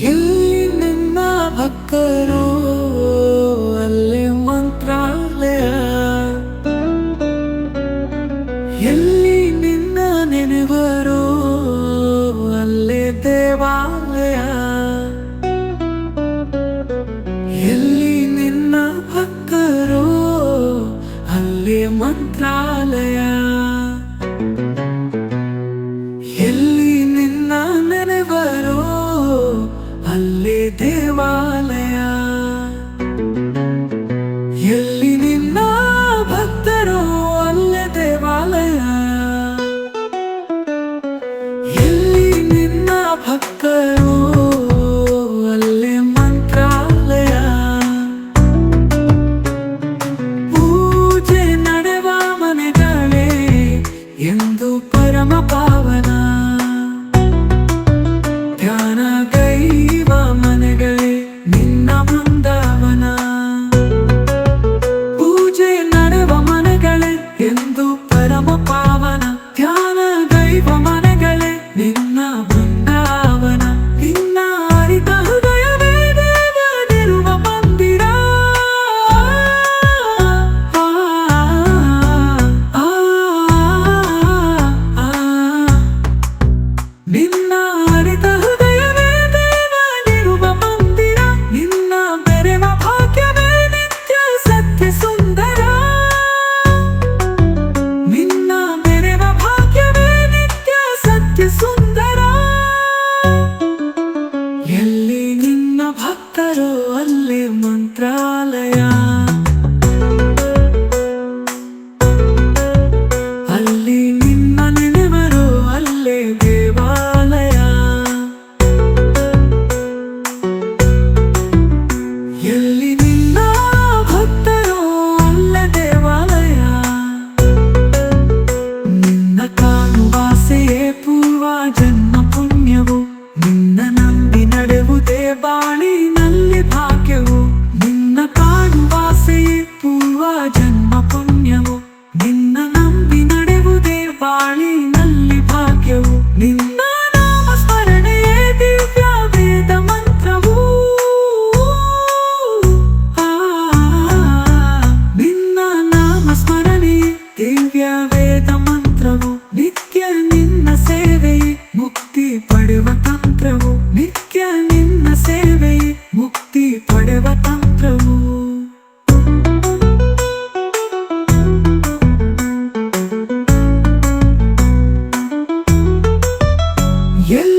ಎಲ್ಲಿ ನಿನ್ನ ಭಕ್ತರು ಅಲ್ಲಿ ಮಂತ್ರಾಲಯ. ಎಲ್ಲಿ your body. ಸುಂದರ. ಎಲ್ಲಿ ನಿನ್ನ ಭಕ್ತರು ಅಲ್ಲಿ ಮಂತ್ರಾಲಯ. ವೇದ ಮಂತ್ರವು ನಿತ್ಯ ನಿನ್ನ ಸೇವೆಯೇ. ಮುಕ್ತಿ ಪಡೆವ ತಂತ್ರವು ನಿತ್ಯ ನಿನ್ನ ಸೇವೆಯೇ. ಮುಕ್ತಿ ಪಡೆವ ತಂತ್ರವು. ಎಲ್ಲ